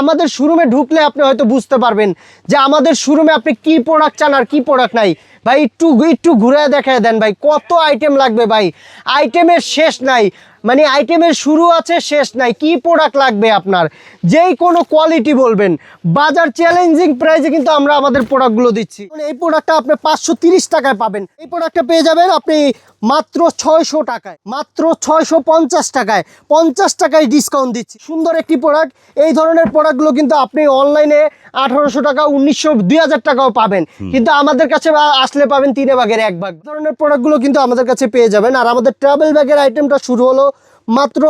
আমাদের শোরুমে ঢুকলে আপনি হয়তো বুঝতে পারবেন যে আমাদের শোরুমে আপনি কি প্রোডাক্ট চান আর কি প্রোডাক্ট নাই। ভাই, একটু একটু ঘুরে দেখায় দেন ভাই, কত আইটেম লাগবে ভাই? আইটেমের শেষ নাই। মানে আইটেমের শুরু আছে, শেষ নাই। কি প্রোডাক্ট লাগবে আপনার? যেই কোনো কোয়ালিটি বলবেন। বাজার চ্যালেঞ্জিং প্রাইসে কিন্তু আমরা আমাদের প্রোডাক্টগুলো দিচ্ছি। এই প্রোডাক্টটা আপনি পাঁচশো টাকায় পাবেন। এই প্রোডাক্টটা পেয়ে যাবেন আপনি মাত্র ছয়শো টাকায় মাত্র ছয়শো পঞ্চাশ টাকায় পঞ্চাশ টাকায় ডিসকাউন্ট দিচ্ছি। সুন্দর একটি প্রোডাক্ট এই ধরনের প্রোডাক্টগুলো কিন্তু আপনি অনলাইনে আঠারোশো টাকা উনিশশো দুই হাজার টাকাও পাবেন। কিন্তু আমাদের কাছে আসলে পাবেন তিনে ভাগের এক ভাগ। ধরনের প্রোডাক্টগুলো কিন্তু আমাদের কাছে পেয়ে যাবেন। আর আমাদের ট্রাভেল ব্যাগের আইটেমটা শুরু হলো মাত্র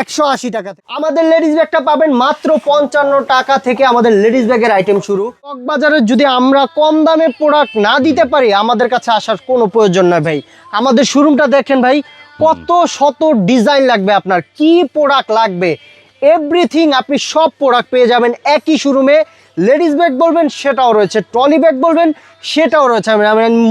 একশো আশি টাকা আমাদের লেডিস ব্যাগটা পাবেন মাত্র পঞ্চান্ন টাকা থেকে আমাদের লেডিস ব্যাগের আইটেম শুরু। বাজারে যদি আমরা কম দামে প্রোডাক্ট না দিতে পারি, আমাদের কাছে আসার কোনো প্রয়োজন নয় ভাই। আমাদের শোরুমটা দেখেন ভাই, কত শত ডিজাইন লাগবে আপনার, কি প্রোডাক্ট লাগবে? এভরিথিং আপনি সব প্রোডাক্ট পেয়ে যাবেন একই শোরুমে লেডিস ব্যাগ বলবেন, সেটাও রয়েছে। ট্রলি ব্যাগ বলবেন, সেটাও রয়েছে। আমি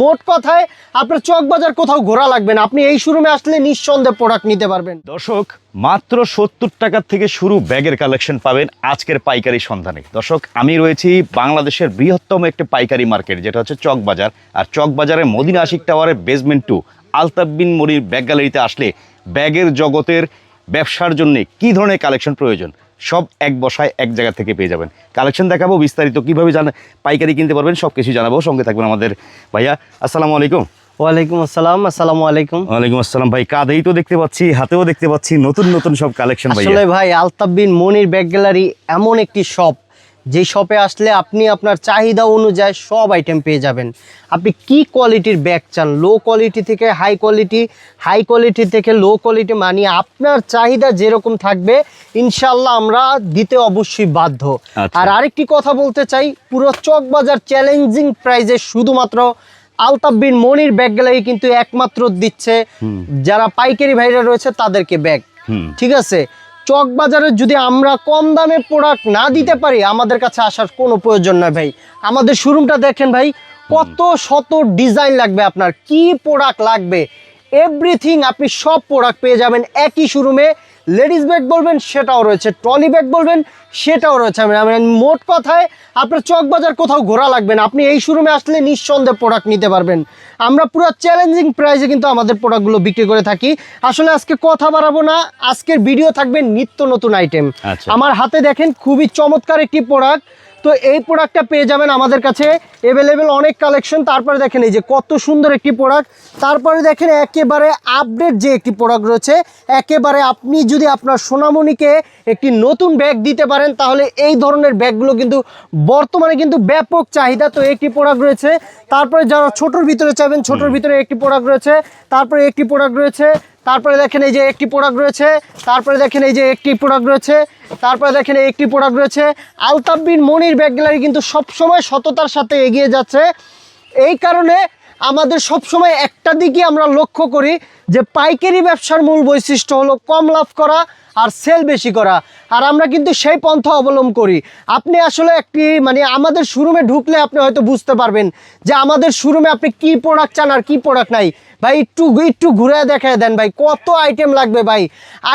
মোট কথায় আপনার চক বাজার কোথাও ঘোরা লাগবে না। আপনি এই শোরুমে আসলে নিঃসন্দেহে প্রোডাক্ট নিতে পারবেন। দর্শক, মাত্র সত্তর টাকা থেকে শুরু ব্যাগের কালেকশন পাবেন আজকের পাইকারি সন্ধানে। দর্শক, আমি রয়েছি বাংলাদেশের বৃহত্তম একটি পাইকারি মার্কেট, যেটা হচ্ছে চক বাজার আর চক বাজারের মদিনা আশিক টাওয়ারের basement two Altabin Monir bag গ্যালারিতে আসলে ব্যাগের জগতের ব্যবসার জন্য কি ধরনের কালেকশন প্রয়োজন? সব এক বসায় এক জায়গা থেকে পেয়ে যাবেন। কালেকশন দেখাবো বিস্তারিত কীভাবে জানা পাইকারি কিনতে পারবেন সব কিছু জানাব। সঙ্গে থাকবেন আমাদের ভাইয়া। আসসালামু আলাইকুম। ওয়ালাইকুম আসসালাম আসসালামু আলাইকুম। ওয়ালাইকুম আসসালাম ভাই কাঁধেই তো দেখতে পাচ্ছি হাতেও দেখতে পাচ্ছি নতুন নতুন সব কালেকশন ভাই আসলে ভাই আলতাবিন মনির ব্যাগ গ্যালারি এমন একটি শপ যে শপে আসলে আপনি আপনার চাহিদা অনুযায়ী সব আইটেম পেয়ে যাবেন। আপনি কি কোয়ালিটির ব্যাগ চান? লো কোয়ালিটি থেকে হাই কোয়ালিটি হাই কোয়ালিটি থেকে লো কোয়ালিটি মানে আপনার চাহিদা যেরকম থাকবে ইনশাল্লাহ আমরা দিতে অবশ্যই বাধ্য। আচ্ছা। আর আরেকটি কথা বলতে চাই পুরো চক বাজার চ্যালেঞ্জিং প্রাইজে শুধুমাত্র আলতাবিন মনির ব্যাগ গ্যালারি কিন্তু একমাত্র দিচ্ছে। যারা পাইকারি ভাইরা রয়েছে তাদেরকে ব্যাগ ঠিক আছে? চক বাজারে যদি আমরা কম দামে প্রোডাক্ট না দিতে পারি, আমাদের কাছে আসার কোনো প্রয়োজন নয় ভাই। আমাদের শোরুমটা দেখেন ভাই, কত শত ডিজাইন লাগবে আপনার, কি প্রোডাক্ট লাগবে? এভরিথিং আপনি সব প্রোডাক্ট পেয়ে যাবেন একই শোরুমে। লেডিস ব্যাগ বলবেন সেটাও রয়েছে। ট্রলি ব্যাগ বলবেন সেটাও রয়েছে। আমি মোট কথায় আপনার চক বাজার কোথাও ঘোরা লাগবে না। আপনি এই শোরুমে আসলে নিঃসন্দেহে প্রোডাক্ট নিতে পারবেন। আমরা পুরো চ্যালেঞ্জিং প্রাইসে কিন্তু আমাদের প্রোডাক্টগুলো বিক্রি করে থাকি। আসলে আজকে কথা বাড়াবো না। আজকের ভিডিও থাকবে নিত্য নতুন আইটেম আচ্ছা। আমার হাতে দেখেন খুবই চমৎকার একটি প্রোডাক্ট তো এই প্রোডাক্টটা পেয়ে যাবেন আমাদের কাছে অ্যাভেলেবেল অনেক কালেকশন তারপরে দেখেন এই যে কত সুন্দর একটি প্রোডাক্ট তারপরে দেখেন একেবারে আপডেট যে একটি প্রোডাক্ট রয়েছে একেবারে আপনি যদি আপনার সোনামণিকে একটি নতুন ব্যাগ দিতে পারেন তাহলে এই ধরনের ব্যাগগুলো কিন্তু বর্তমানে কিন্তু ব্যাপক চাহিদা। তো একটি প্রোডাক্ট রয়েছে তারপরে যারা ছোটোর ভিতরে চাইবেন ছোটোর ভিতরে একটি প্রোডাক্ট রয়েছে তারপরে একটি প্রোডাক্ট রয়েছে তারপরে দেখেন এই যে একটি প্রোডাক্ট রয়েছে, তারপরে দেখেন এই যে একটি প্রোডাক্ট রয়েছে, তারপরে দেখেন এই একটি প্রোডাক্ট রয়েছে। আলতাব্বিন মনির ব্যাগ গ্যালারি কিন্তু সবসময় সততার সাথে এগিয়ে যাচ্ছে। এই কারণে আমাদের সবসময় একটা দিকই আমরা লক্ষ্য করি যে পাইকারি ব্যবসার মূল বৈশিষ্ট্য হলো কম লাভ করা আর সেল বেশি করা। আর আমরা কিন্তু সেই পন্থা অবলম্বন করি। আপনি আসলে একটি মানে আমাদের শোরুমে ঢুকলে আপনি হয়তো বুঝতে পারবেন যে আমাদের শোরুমে আপনি কি প্রোডাক্ট চান আর কী প্রোডাক্ট নাই। ভাই একটু একটু ঘুরে দেখায় দেন ভাই কত আইটেম লাগবে ভাই?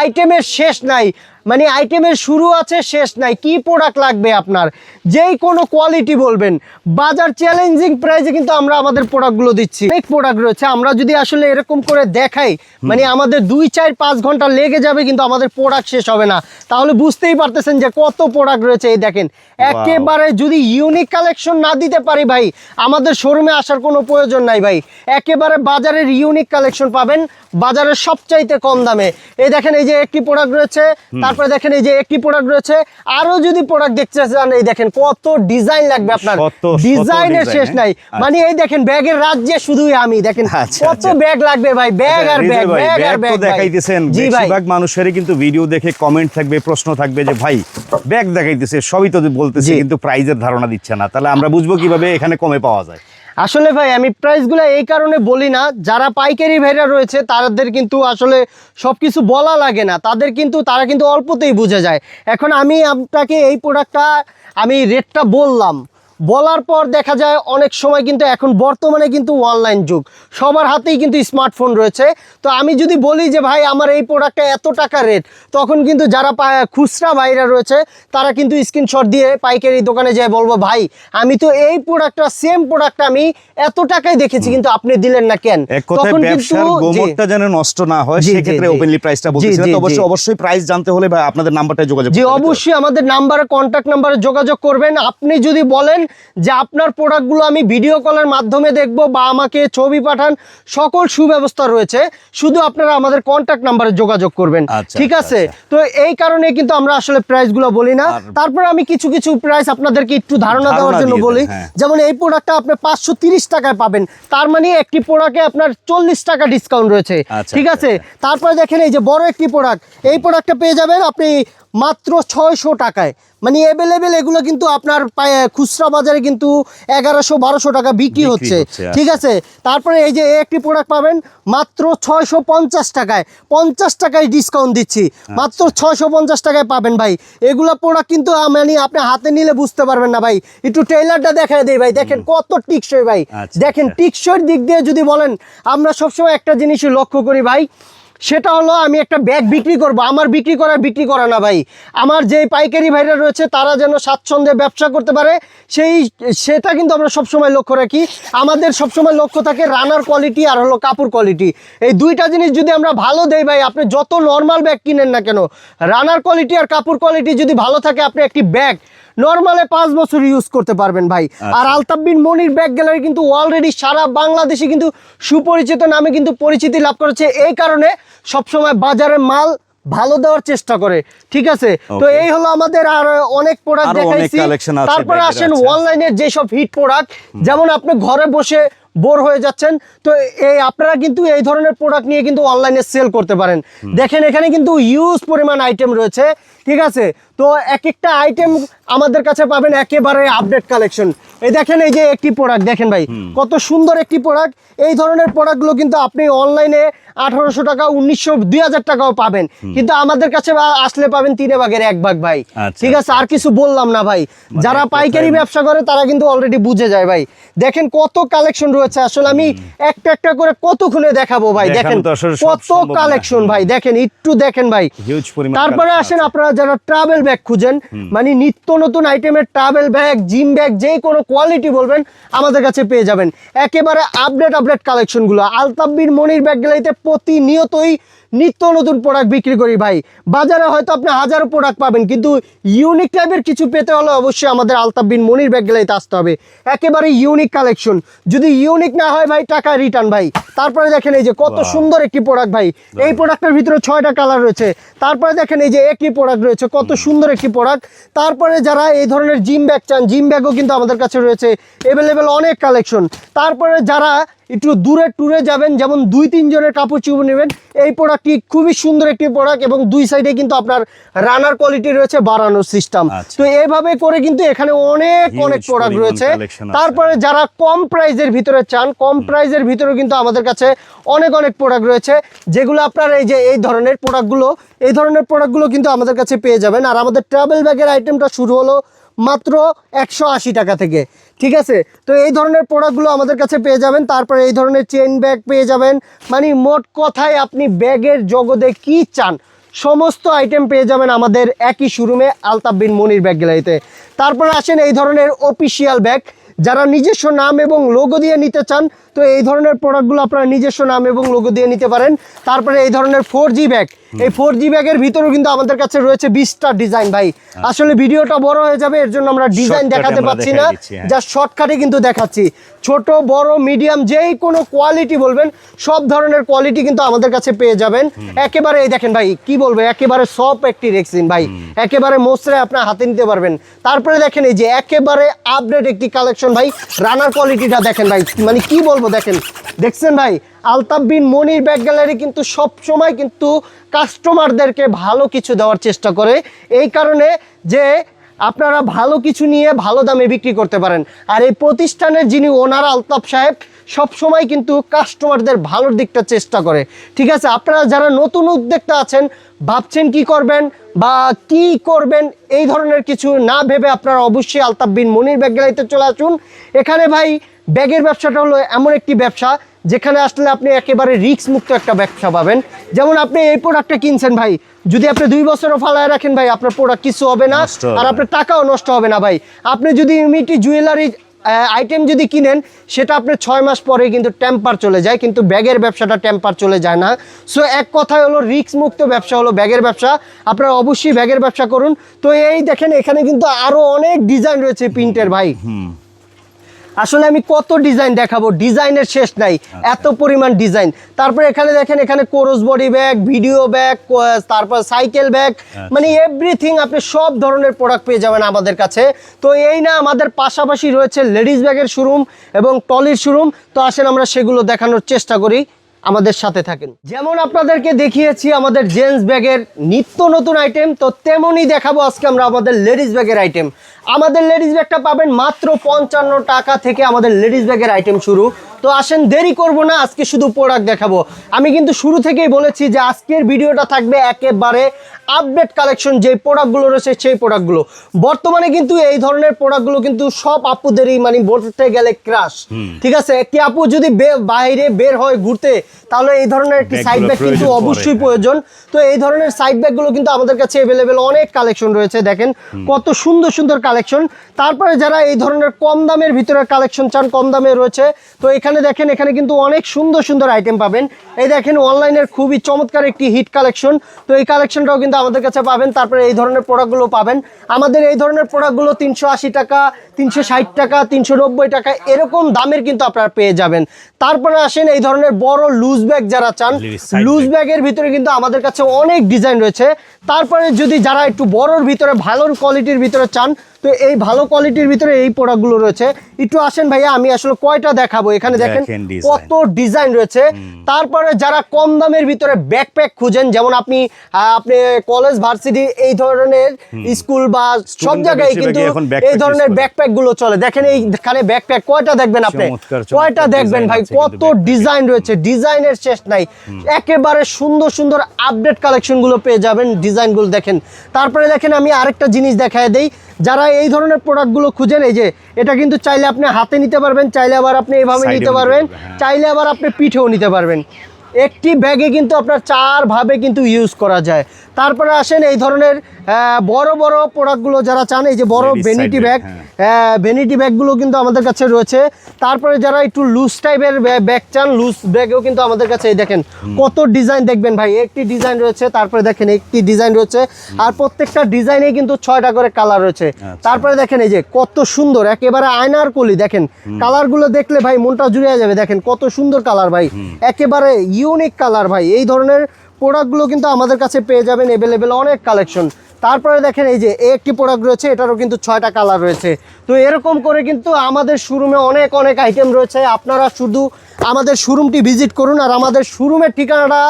আইটেমের শেষ নাই। মানে আইটেমের শুরু আছে শেষ নাই। কি প্রোডাক্ট লাগবে আপনার? যেই কোনো কোয়ালিটি বলবেন। বাজার চ্যালেঞ্জিং প্রাইসে কিন্তু আমরা আমাদের প্রোডাক্টগুলো দিচ্ছি। অনেক প্রোডাক্ট রয়েছে। আমরা যদি আসলে এরকম করে দেখাই মানে আমাদের দুই চার পাঁচ ঘণ্টা লেগে যাবে কিন্তু আমাদের প্রোডাক্ট শেষ হবে না। তাহলে বুঝতেই পারতেছেন যে কত প্রোডাক্ট রয়েছে। এই দেখেন একেবারে যদি ইউনিক কালেকশন না দিতে পারি ভাই আমাদের শোরুমে আসার কোনো প্রয়োজন নাই ভাই। একেবারে বাজারের ইউনিক কালেকশন পাবেন বাজারের সবচাইতে কম দামে। এই দেখেন এই যে একটি প্রোডাক্ট রয়েছে তারপরে দেখেন এই যে একটি প্রোডাক্ট রয়েছে। আরও যদি প্রোডাক্ট দেখতে চান এই দেখেন কত ডিজাইন লাগবে আপনার। ডিজাইনের শেষ? নাই। মানে এই দেখেন ব্যাগের রাজ্যে শুধুই আমি। দেখেন আচ্ছা, কত আচ্ছা। ব্যাগ লাগবে ভাই ব্যাগ আর ব্যাগ ব্যাগ আর ব্যাগ দেখাইতেছেন। বেশিরভাগ মানুষেরই কিন্তু ভিডিও দেখে কমেন্ট থাকবে প্রশ্ন থাকবে যে ভাই ব্যাগ দেখাইতেছে সবই তো বলতেছে কিন্তু প্রাইজের ধারণা দিচ্ছে না। তাহলে আমরা বুঝব কীভাবে এখানে কমে পাওয়া যায়। আসলে ভাই, আমি প্রাইসগুলো এই কারণে বলি না, যারা পাইকারি ভাইরা রয়েছে, তাদের কিন্তু আসলে সব কিছু বলা লাগে না। তাদের কিন্তু, তারা কিন্তু অল্পতেই বুঝে যায়। এখন আমি আপনাকে এই প্রোডাক্টটা আমি রেটটা বললাম। বলার পর দেখা যায় অনেক সময় কিন্তু এখন বর্তমানে কিন্তু অনলাইন যুগ। সবার হাতেই কিন্তু স্মার্টফোন রয়েছে। তো আমি যদি বলি যে ভাই আমার এই প্রোডাক্টটা এত টাকা রেট তখন কিন্তু যারা খুচরা ভাইরা রয়েছে তারা কিন্তু স্ক্রিনশট দিয়ে পাইকারি দোকানে যায় বলব ভাই আমি তো এই প্রোডাক্টটা সেম প্রোডাক্ট আমি এত টাকায় দেখেছি কিন্তু আপনি দিলেন না কেন? তখন কিন্তু গোমরটা যেন নষ্ট না হয় সেক্ষেত্রে। ওপেনলি প্রাইসটা বলতেছিলেন তো অবশ্যই অবশ্যই প্রাইস জানতে হলে ভাই আপনাদের নাম্বারটা যোগাযোগ জি? অবশ্যই আমাদের নাম্বারে কন্ট্যাক্ট নাম্বারে যোগাযোগ করবেন। আপনি যদি বলেন যে আপনার প্রোডাক্টগুলো আমি ভিডিও কলের মাধ্যমে দেখব বা আমাকে ছবি পাঠান সকল সুব্যবস্থা রয়েছে। শুধু আপনারা আমাদের কন্ট্যাক্ট নাম্বারে যোগাযোগ করবেন। আচ্ছা, ঠিক আচ্ছা, আছে তো এই কারণে কিন্তু আমরা আসলে প্রাইসগুলো বলি না। তারপর আমি কিছু কিছু প্রাইস আপনাদেরকে একটু ধারণা দেওয়ার জন্য বলি। হ্যাঁ। যেমন এই প্রোডাক্টটা আপনি পাঁচশো তিরিশ টাকায় পাবেন। তার মানে একটি প্রোডাক্টে আপনার চল্লিশ টাকা ডিসকাউন্ট রয়েছে। আচ্ছা, ঠিক আচ্ছা, আছে? তারপরে দেখেন এই যে বড় একটি প্রোডাক্ট এই প্রোডাক্টটা পেয়ে যাবেন আপনি মাত্র ছয়শো টাকায়। মানে অ্যাভেলেবেল এগুলো কিন্তু আপনার খুচরা বাজারে কিন্তু এগারোশো বারোশো টাকা বিক্রি হচ্ছে। হচ্ছে, ঠিক আছে? তারপরে এই যে একটি প্রোডাক্ট পাবেন মাত্র ছয়শো পঞ্চাশ টাকায়। পঞ্চাশ টাকায় ডিসকাউন্ট দিচ্ছি। আচ্ছা। মাত্র ছয়শো পঞ্চাশ টাকায় পাবেন ভাই। এগুলো প্রোডাক্ট কিন্তু মানে আপনি হাতে নিলে বুঝতে পারবেন না ভাই। একটু ট্রেলারটা দেখায় দেই ভাই। দেখেন কত টিকসই ভাই। আচ্ছা, দেখেন আচ্ছা। টিকসইয়ের দিক দিয়ে যদি বলেন আমরা সবসময় একটা জিনিসই লক্ষ্য করি ভাই। সেটা হলো আমি একটা ব্যাগ বিক্রি করব। আমার বিক্রি করা বিক্রি করা না ভাই। আমার যে পাইকারি ভাইরা রয়েছে, তারা যেন স্বাচ্ছন্দ্যে ব্যবসা করতে পারে, সেই, সেটা কিন্তু আমরা সবসময় লক্ষ্য রাখি। আমাদের সবসময় লক্ষ্য থাকে রানার কোয়ালিটি আর হলো কাপড় কোয়ালিটি এই দুইটা জিনিস যদি আমরা ভালো দেই ভাই, আপনি যত নর্মাল ব্যাগ কিনেন না কেন রানার কোয়ালিটি আর কাপড় কোয়ালিটি যদি ভালো থাকে, আপনি একটি ব্যাগ নর্মালে পাঁচ বছর ইউজ করতে পারবেন ভাই। আর আলতাফ বিন মনির ব্যাগ গ্যালারি কিন্তু অলরেডি সারা বাংলাদেশে কিন্তু সুপরিচিত নামে কিন্তু পরিচিতি লাভ করেছে। এই কারণে সবসময় বাজারে মাল ভালো দেওয়ার চেষ্টা করে। ঠিক আছে? তো এই হলো আমাদের আর অনেক প্রোডাক্ট দেখাইছি। তারপরে আসেন অনলাইনে যেসব হিট প্রোডাক্ট যেমন আপনি ঘরে বসে বোর হয়ে যাচ্ছেন তো এই আপনারা কিন্তু এই ধরনের প্রোডাক্ট নিয়ে কিন্তু অনলাইনে সেল করতে পারেন। দেখেন এখানে কিন্তু ইউজ পরিমাণ আইটেম রয়েছে। ঠিক আছে? তো এক একটা আইটেম আমাদের কাছে পাবেন একেবারে আপডেট কালেকশন এই দেখেন এই যে একটি প্রোডাক্ট দেখেন ভাই কত সুন্দর একটি প্রোডাক্ট এই ধরনের প্রোডাক্টগুলো কিন্তু আপনি অনলাইনে আঠারোশো টাকা উনিশশো দুই হাজার টাকাও পাবেন। কিন্তু আমাদের কাছে আসলে পাবেন তিনে ভাগের এক ভাগ ভাই। আচ্ছা, ঠিক আছে আর কিছু বললাম না ভাই। যারা পাইকারি ব্যবসা করে তারা কিন্তু অলরেডি বুঝে যায় ভাই। দেখেন কত কালেকশন রয়েছে। আসলে আমি একটা একটা করে কত কতক্ষণে দেখাবো ভাই? দেখেন কত কালেকশন ভাই। দেখেন একটু দেখেন ভাই। তারপরে আসেন। আপনারা যারা ট্রাভেল ব্যাগ খুঁজেন। মানে নিত্য নতুন আইটেমের ট্রাভেল ব্যাগ জিম ব্যাগ যে কোনো কোয়ালিটি বলবেন আমাদের কাছে পেয়ে যাবেন। একেবারে আপডেট আপডেট কালেকশনগুলো আলতাব্বির মনির ব্যাগ গ্যালারিতে প্রতিনিয়তই নিত্য নতুন প্রোডাক্ট বিক্রি করি ভাই। বাজারে হয়তো আপনি হাজারো প্রোডাক্ট পাবেন কিন্তু ইউনিক টাইপের কিছু পেতে হলে অবশ্যই আমাদের আলতাব্বিন মনির ব্যাগ গ্যালারিতে আসতে হবে। একেবারে ইউনিক কালেকশন যদি ইউনিক না হয় ভাই টাকা রিটার্ন ভাই। তারপরে দেখেন এই যে কত সুন্দর একটি প্রোডাক্ট ভাই। এই প্রোডাক্টের ভিতরে ছয়টা কালার রয়েছে। তারপরে দেখেন এই যে একটি প্রোডাক্ট রয়েছে কত সুন্দর একটি প্রোডাক্ট তারপরে যারা এই ধরনের জিম ব্যাগ চান জিম ব্যাগও কিন্তু আমাদের কাছে রয়েছে। অ্যাভেলেবেল অনেক কালেকশন তারপরে যারা একটু দূরে ট্যুরে যাবেন যেমন দুই তিনজনের কাপড় চুপড় নেবেন। এই প্রোডাক্টটি খুবই সুন্দর একটি প্রোডাক্ট এবং দুই সাইডে কিন্তু আপনার রানার কোয়ালিটি রয়েছে বাড়ানোর সিস্টেম আচ্ছা। তো এইভাবে করে কিন্তু এখানে অনেক অনেক প্রোডাক্ট রয়েছে। তারপরে যারা কম প্রাইজের ভিতরে চান কম প্রাইজের ভিতরে কিন্তু আমাদের কাছে অনেক অনেক প্রোডাক্ট রয়েছে। যেগুলো আপনার এই যে এই ধরনের প্রোডাক্টগুলো এই ধরনের প্রোডাক্টগুলো কিন্তু আমাদের কাছে পেয়ে যাবেন। আর আমাদের ট্রাভেল ব্যাগের আইটেমটা শুরু হলো মাত্র একশো আশি টাকা থেকে, ঠিক আছে? তো এই ধরনের প্রোডাক্টগুলো আমাদের কাছে পেয়ে যাবেন, তারপরে এই ধরনের চেন ব্যাগ পেয়ে যাবেন। মানে মোট কথায় আপনি ব্যাগের জগতে কি চান, সমস্ত আইটেম পেয়ে যাবেন আমাদের একই শোরুমে আলতাফ বিন মনির ব্যাগ গ্যালারিতে। তারপরে আসেন এই ধরনের অফিসিয়াল ব্যাগ যারা নিজস্ব নাম এবং লোগো দিয়ে নিতে চান তো এই ধরনের প্রোডাক্টগুলো আপনারা নিজস্ব নাম এবং লোগো দিয়ে নিতে পারেন। তারপরে এই ধরনের ফোর জি ব্যাগ এই ফোর জি ব্যাগের ভিতরেও কিন্তু আমাদের কাছে রয়েছে বিশটা ডিজাইন ভাই। আসলে ভিডিওটা বড় হয়ে যাবে এর জন্য আমরা ডিজাইন দেখাতে পাচ্ছি না। হ্যাঁ। যা শর্টকাটে কিন্তু দেখাচ্ছি। ছোট বড় মিডিয়াম যেই কোনো কোয়ালিটি বলবেন সব ধরনের কোয়ালিটি কিন্তু আমাদের কাছে পেয়ে যাবেন। একেবারে এই দেখেন ভাই কি বলব একেবারে সব একটি রেক্সিন ভাই। একেবারে মোসরে আপনার হাতে নিতে পারবেন। তারপরে দেখেন এই যে একেবারে আপডেট একটি কালেকশন ভাই রানার কোয়ালিটিটা দেখেন ভাই মানে কি বলব দেখেন। দেখছেন ভাই? আলতাফ বিন মনির ব্যাগ গ্যালারি কিন্তু সব সময় কিন্তু কাস্টমারদেরকে ভালো কিছু দেওয়ার চেষ্টা করে। এই কারণে যে আপনারা ভালো কিছু নিয়ে ভালো দামে বিক্রি করতে পারেন। আর এই প্রতিষ্ঠানের যিনি ওনার আলতাফ সাহেব সব সময় কিন্তু কাস্টমারদের ভালোর দিকটা চেষ্টা করে। ঠিক আছে? আপনারা যারা নতুন উদ্যোক্তা আছেন, ভাবছেন কি করবেন বা কি করবেন, এই ধরনের কিছু না ভেবে আপনারা অবশ্যই আলতাফ বিন মনির ব্যাগ গ্যালারিতে চলে আসুন। এখানে ভাই ব্যাগের ব্যবসাটা হলো এমন একটি ব্যবসা যেখানে আসলে আপনি একেবারে রিস্ক মুক্ত একটা ব্যবসা পাবেন। যেমন আপনি এই প্রোডাক্টটা কিনছেন ভাই যদি আপনি দুই বছরও ফালায় রাখেন ভাই আপনার প্রোডাক্ট কিছু হবে না আর আপনার টাকাও নষ্ট হবে না ভাই। আপনি যদি ইউনিটি জুয়েলারি আইটেম যদি কিনেন সেটা আপনার ছয় মাস পরে কিন্তু টেম্পার চলে যায় কিন্তু ব্যাগের ব্যবসাটা টেম্পার চলে যায় না। সো এক কথায় হলো রিস্ক মুক্ত ব্যবসা হলো ব্যাগের ব্যবসা। আপনারা অবশ্যই ব্যাগের ব্যবসা করুন। তো এই দেখেন এখানে কিন্তু আরও অনেক ডিজাইন রয়েছে প্রিন্টের ভাই। আসলে আমি কত ডিজাইন দেখাবো? ডিজাইনের শেষ নাই। এত পরিমাণ ডিজাইন তারপর এখানে দেখেন এখানে cross body bag video bag তারপর সাইকেল ব্যাগ মানে এভরিথিং আপনি সব ধরনের প্রোডাক্ট পেয়ে যাবেন আমাদের কাছে। তো এই না আমাদের পাশাপাশি রয়েছে লেডিস ব্যাগের শোরুম এবং টলির শোরুম তো আসেন আমরা সেগুলো দেখানোর চেষ্টা করি। আমাদের সাথে থাকেন। যেমন আপনাদেরকে দেখিয়েছি আমাদের জেন্টস ব্যাগের নিত্য নতুন আইটেম তো তেমনই দেখাবো আজকে আমরা আমাদের লেডিস ব্যাগের আইটেম আমাদের লেডিস ব্যাগটা পাবেন মাত্র পঞ্চান্ন টাকা থেকে আমাদের লেডিস ব্যাগের আইটেম শুরু। তো আসেন দেরি করব না আজকে শুধু প্রোডাক্ট দেখাবো। আমি কিন্তু শুরু থেকেই বলেছি যে আজকের ভিডিওটা থাকবে একেবারে আপডেট কালেকশন যে প্রোডাক্টগুলো রয়েছে সেই প্রোডাক্টগুলো বর্তমানে কিন্তু এই ধরনের প্রোডাক্টগুলো কিন্তু সব আপুদেরই মানে বলতে গেলে ক্রাশ ঠিক আছে? একটি আপু যদি বাইরে বের হয় ঘুরতে তাহলে এই ধরনের একটি সাইড ব্যাগ কিন্তু অবশ্যই হ্যাঁ। প্রয়োজন। তো এই ধরনের সাইড ব্যাগগুলো কিন্তু আমাদের কাছে অ্যাভেলেবেল অনেক কালেকশন রয়েছে দেখেন। কত সুন্দর সুন্দর কালেকশন তারপরে যারা এই ধরনের কম দামের ভিতরে কালেকশন চান কম দামে রয়েছে তো এখানে দেখেন এখানে কিন্তু অনেক সুন্দর সুন্দর আইটেম পাবেন। এই দেখেন অনলাইনের খুবই চমৎকার একটি হিট কালেকশন তো এই কালেকশনটাও কিন্তু আমাদের কাছে পাবেন তারপরে এই ধরনের প্রোডাক্টগুলো পাবেন। আমাদের এই ধরনের প্রোডাক্টগুলো তিনশো আশি টাকা তিনশো ষাট টাকা তিনশো নব্বই টাকা এরকম দামের কিন্তু আপনারা পেয়ে যাবেন। তারপরে আসেন এই ধরনের বড় লুজ ব্যাগ যারা চান লুজ। ব্যাগের ভিতরে কিন্তু আমাদের কাছে অনেক ডিজাইন রয়েছে। তারপরে যদি যারা একটু বড়র ভিতরে ভালো কোয়ালিটির ভিতরে চান তো এই ভালো কোয়ালিটির ভিতরে এই প্রোডাক্টগুলো রয়েছে। একটু আসেন ভাইয়া আমি আসলে কয়টা দেখাবো? এখানে দেখেন কত ডিজাইন রয়েছে। তারপরে যারা কম দামের ভিতরে ব্যাকপ্যাক খুঁজেন যেমন আপনি আপনি কলেজ ভার্সিটি এই ধরনের স্কুল বা সব জায়গায় কিন্তু এই ধরনের। ব্যাকপ্যাকগুলো চলে। দেখেন এইখানে ব্যাকপ্যাক কয়টা দেখবেন আপনি? কয়টা দেখবেন ভাই? কত ডিজাইন রয়েছে। ডিজাইনের শেষ নাই। একেবারে সুন্দর সুন্দর আপডেট কালেকশনগুলো পেয়ে যাবেন ডিজাইনগুলো দেখেন। তারপরে দেখেন আমি আরেকটা জিনিস দেখায় দেই। যারা এই ধরনের প্রোডাক্টগুলো খুঁজেন এই যে এটা কিন্তু চাইলে আপনি হাতে নিতে পারবেন চাইলে আবার আপনি এভাবে নিতে পারবেন, হ্যাঁ। চাইলে আবার আপনি পিঠেও নিতে পারবেন একটি ব্যাগে কিন্তু আপনার চার ভাবে কিন্তু ইউজ করা যায়। তারপরে আসেন এই ধরনের বড় বড় প্রোডাক্টগুলো যারা চান এই যে বড় ভেনিটি ব্যাগ। ভেনিটি ব্যাগগুলো কিন্তু আমাদের কাছে রয়েছে। তারপরে যারা একটু লুজ টাইপের ব্যাগ চান লুজ ব্যাগেও কিন্তু আমাদের কাছে এই দেখেন কত ডিজাইন দেখবেন ভাই। একটি ডিজাইন রয়েছে তারপরে দেখেন একটি ডিজাইন রয়েছে আর প্রত্যেকটা ডিজাইনে কিন্তু ছয়টা করে কালার রয়েছে। আচ্ছা। তারপরে দেখেন এই যে কত সুন্দর একেবারে আয়নার কলি দেখেন। কালারগুলো দেখলে ভাই মনটা জুড়ে যাবে দেখেন কত সুন্দর কালার ভাই। একেবারে ইউনিক কালার ভাই। এই ধরনের প্রোডাক্টগুলো কিন্তু আমাদের কাছে পেয়ে যাবেন অ্যাভেলেবেল অনেক কালেকশন তারপরে দেখেন এই যে একটি প্রোডাক্ট রয়েছে, এটারও কিন্তু ছয়টা কালার রয়েছে। তো এরকম করে কিন্তু আমাদের শোরুমে অনেক অনেক আইটেম রয়েছে। আপনারা শুধু আমাদের শোরুমটি ভিজিট করুন আর আমাদের শোরুমের ঠিকানাটা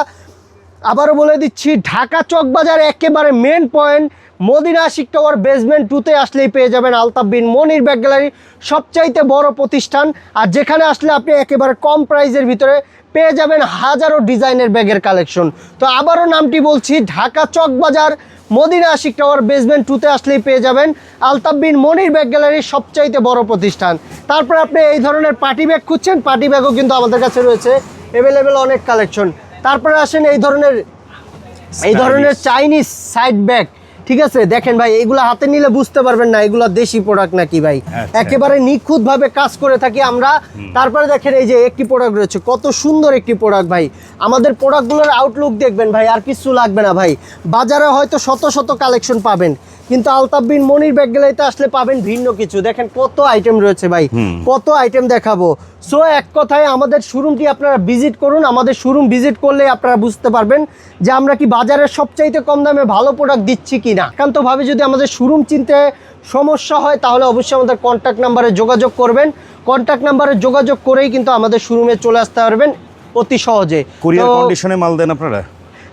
আবারও বলে দিচ্ছি, ঢাকা চকবাজার, একেবারে main point Madina Ashiq tower basement টুতে আসলেই পেয়ে যাবেন আলতাফ বিন মনির ব্যাগ গ্যালারি সবচাইতে বড় প্রতিষ্ঠান। আর যেখানে আসলে আপনি একেবারে কম প্রাইজের ভিতরে পেয়ে যাবেন হাজারো ডিজাইনের ব্যাগের কালেকশন তো আবারও নামটি বলছি ঢাকা চকবাজার মদিনা আশিক টাওয়ার বেসমেন্ট টুতে আসলেই পেয়ে যাবেন আলতাফ বিন মনির ব্যাগ গ্যালারির সবচাইতে বড় প্রতিষ্ঠান। তারপর আপনি এই ধরনের পার্টি ব্যাগ খুঁজছেন পার্টি ব্যাগও কিন্তু আমাদের কাছে রয়েছে অ্যাভেলেবেল অনেক কালেকশন তারপরে আসেন এই ধরনের এই ধরনের চাইনিজ সাইড ব্যাগ ঠিক আছে? দেখেন ভাই এগুলো হাতে নিলে বুঝতে পারবেন না এগুলো দেশি প্রোডাক্ট নাকি ভাই। আচ্ছা। একেবারে নিখুঁত ভাবে কাজ করে থাকি আমরা। তারপরে দেখেন এই যে একটি প্রোডাক্ট রয়েছে কত সুন্দর একটি প্রোডাক্ট ভাই। আমাদের প্রোডাক্টগুলোর আউটলুক দেখবেন ভাই আর কিছু লাগবে না ভাই। বাজারে হয়তো শত শত কালেকশন পাবেন। কিন্তু আলতাফ বিন মনির ব্যাগ গেলাইতে আসলে পাবেন ভিন্ন কিছু। দেখেন কত আইটেম রয়েছে ভাই কত আইটেম দেখাবো। সো এক কথায় আমাদের শোরুমটি আপনারা ভিজিট করুন। আমাদের শোরুম ভিজিট করলে আপনারা বুঝতে পারবেন যে আমরা কি বাজারের সবচাইতে কম দামে ভালো প্রোডাক্ট দিচ্ছি কি না একান্তভাবে যদি আমাদের শোরুম চিনতে সমস্যা হয় তাহলে অবশ্যই আমাদের কন্ট্যাক্ট নাম্বারে যোগাযোগ করবেন। কন্ট্যাক্ট নাম্বারে যোগাযোগ করেই কিন্তু আমাদের শোরুমে চলে আসতে পারবেন অতি সহজে। কুরিয়ার কন্ডিশনে মাল দেন আপনারা?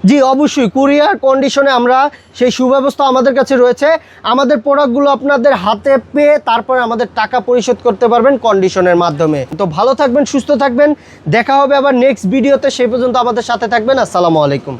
জি, অবশ্যই। কুরিয়ার কন্ডিশনে আমরা সেই সুব্যবস্থা আমাদের কাছে রয়েছে। আমাদের প্রোডাক্টগুলো আপনাদের হাতে পেয়ে তারপরে আমাদের টাকা পরিশোধ করতে পারবেন কন্ডিশনের মাধ্যমে। তো ভালো থাকবেন, সুস্থ থাকবেন। দেখা হবে আবার নেক্সট ভিডিওতে সেই পর্যন্ত আমাদের সাথে থাকবেন। আসসালামু আলাইকুম।